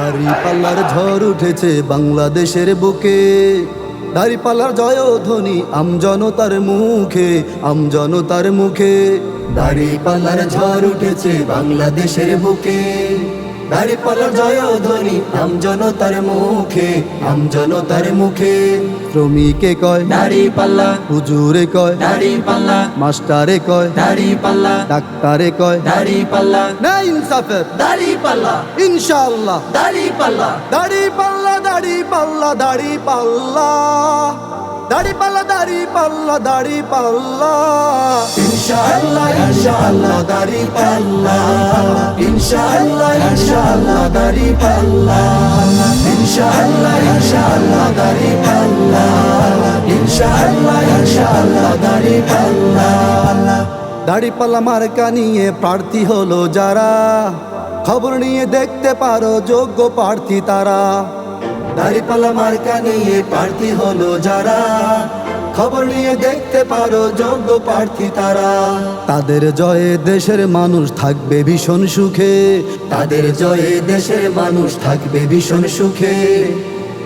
দাড়ি পাল্লার ঝড় উঠেছে বাংলাদেশের বুকে। দাড়ি পাল্লার জয় ধ্বনি আমজনতার মুখে আমজনতার মুখে। দাড়ি পাল্লার ঝড় উঠেছে বাংলাদেশের বুকে। দাড়ি পাল্লার জয় ধ্বনি আমজনতার মুখে আমজনতার মুখে। শ্রমিকে কয় দাড়ি পাল্লা। হুজুরে কয় দাড়ি পাল্লা। মাস্টারে কয় দাড়ি পাল্লা। ডাক্তারে কয় দাড়ি পাল্লা। না ইনসাফের। দাড়ি পাল্লা। ইনশাআল্লাহ। দাড়ি পাল্লা। দাড়ি পাল্লা দাড়ি পাল্লা দাড়ি পাল্লা। দাড়ি পাল্লা দাড়ি পাল্লা দাড়ি পাল্লা। ইনশাআল্লাহ ইনশাআল্লাহ, দাড়ি পাল্লা। ইনশাআল্লাহ ইনশাআল্লাহ, দাড়ি পাল্লা। ইনশাআল্লাহ ইনশাআল্লাহ, দাড়ি পাল্লা। ইনশাআল্লাহ ইনশাআল্লাহ, দাড়ি পাল্লা। দাড়ি পাল্লা মার্কা প্রার্থী হলো যারা। খবর নিয়ে দেখতে পারো, যোগ্য প্রার্থী তারা। দাড়িপাল্লা মার্কা নিয়ে প্রার্থী হলো যারা। খবর নিয়ে দেখতে পারো যোগ্য প্রার্থী তারা। তাদের জয়ে দেশের মানুষ থাকবে ভীষণ সুখে। তাদের জয়ে দেশের মানুষ থাকবে ভীষণ সুখে।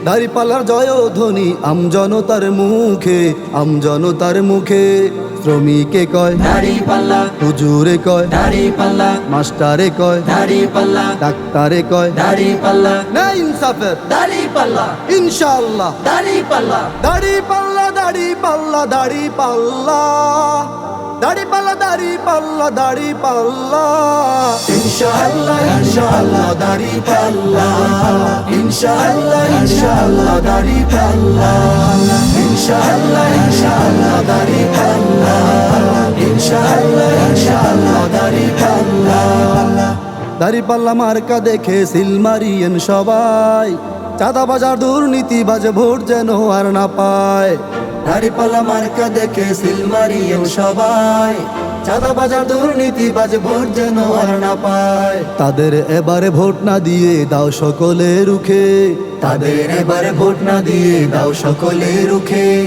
দাড়িপালার জয় ধ্বনি আমজনতার মুখে আমজনতার মুখে। শ্রমিকে কয় দাড়ি পাল্লা। হুজুরে কয় দাড়ি পাল্লা। মাস্টারে কয় দাড়ি পাল্লা। ডাক্তারে কয় দাড়ি পাল্লা। না ইনসাফের। দাড়ি পাল্লা। ইনশাআল্লাহ। দাড়ি পাল্লা। দাড়ি পাল্লা দাড়ি পাল্লা দাড়ি পাল্লা। দাড়ি পাল্লা দাড়ি পাল্লা দাড়ি পাল্লা। ইনশাআল্লাহ ইনশাআল্লাহ দাড়ি পাল্লা। ইনশাআল্লাহ ইনশাআল্লাহ, দাড়ি পাল্লা ইনশাআল্লাহ ইনশাআল্লাহ, দাড়ি পাল্লা ইনশাআল্লাহ ইনশাআল্লাহ, দাড়ি পাল্লা দাড়ি মার্কা দেখে সিল মারিয়েন সবাই। চাঁদা বাজার দুর্নীতি বাজে ভোট যেন আর না পায়। দাড়ি পাল্লা মার্কা দেখে সিল মারিয়েন সবাই। চাঁদা বাজার দুর্নীতি বাজে ভোট যেন আর না পায়। তাদের এবারে ভোট না দিয়ে দাও সকলে রুখে। তাদের এবারে ভোট না দিয়ে দাও সকলে রুখে।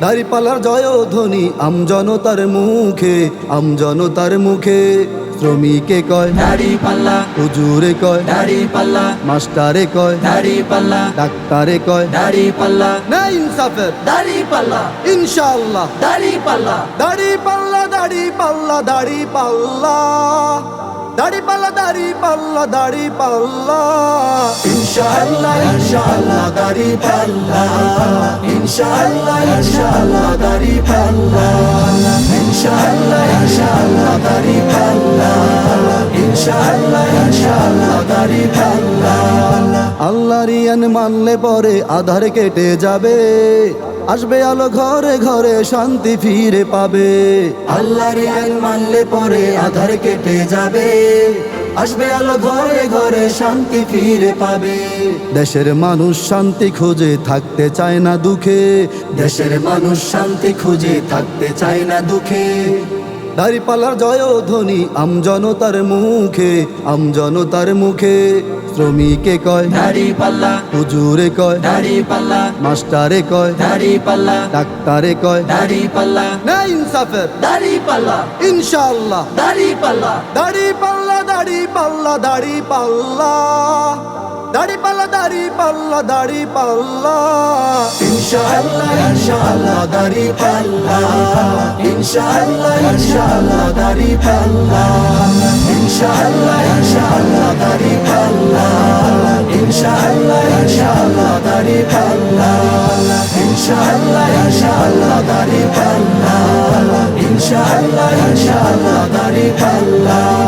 দাড়িপাল্লার জয় ধ্বনি আমজনতার মুখে আমজনতার মুখে। শ্রমিকে কয় দাড়ি পাল্লা হুজুরে কয় দাড়ি পাল্লা মাস্টারে কয় দাড়ি পাল্লা ডাক্তারে কয় দাড়ি পাল্লা না ইনসাফের দাড়ি পাল্লা ইনশাআল্লাহ দাড়ি পাল্লা দাড়ি পাল্লা দাড়ি পাল্লা দাড়ি পাল্লা দাড়ি পাল্লা দাড়ি পাল্লা দাড়ি পাল্লা ইনশাআল্লাহ ইনশাআল্লাহ দাড়ি পাল্লা ইনশাআল্লাহ ইনশাআল্লাহ দাড়ি পাল্লা ইনশাআল্লাহ ইনশাআল্লাহ দাড়ি পাল্লা ইনশাআল্লাহ ইনশাআল্লাহ, দাড়ি পাল্লা আল্লাহর ইয়ান মানলে পরে আধার কেটে যাবে। আসবে আলো ঘরে ঘরে শান্তি ফিরে পাবে। আল্লাহর ইয়ান মানলে পরে আধার কেটে যাবে। আসবে আলো ঘরে ঘরে শান্তি ফিরে পাবে। দেশের মানুষ শান্তি খুঁজে থাকতে চায় না দুঃখে। দেশের মানুষ শান্তি খুঁজে থাকতে চায় না দুঃখে। দাড়িপাল্লার জয় ধ্বনি আমজনতার মুখে আমজনতার মুখে। শ্রমিকে কয় দাড়ি পাল্লা হুজুরে কয় দাড়ি পাল্লা মাস্টারে কয় দাড়ি পাল্লা ডাক্তারে কয় দাড়ি পাল্লা না ইনসাফের। দাড়ি পাল্লা ইনশাআল্লাহ। দাড়ি পাল্লা দাড়ি পাল্লা দাড়ি পাল্লা দাড়ি পাল্লা দাড়ি পাল্লা দাড়ি পাল্লা দাড়ি পাল্লা। ইনশাআল্লাহ ইনশাআল্লাহ, দাড়ি পাল্লা। ইনশাআল্লাহ ইনশাআল্লাহ, দাড়ি পাল্লা। ইনশাআল্লাহ ইনশাআল্লাহ, দাড়ি পাল্লা। ইনশাআল্লাহ ইনশাআল্লাহ, দাড়ি পাল্লা। ইনশাআল্লাহ ইনশাআল্লাহ, দাড়ি পাল্লা। ইনশাআল্লাহ ইনশাআল্লাহ, দাড়ি পাল্লা।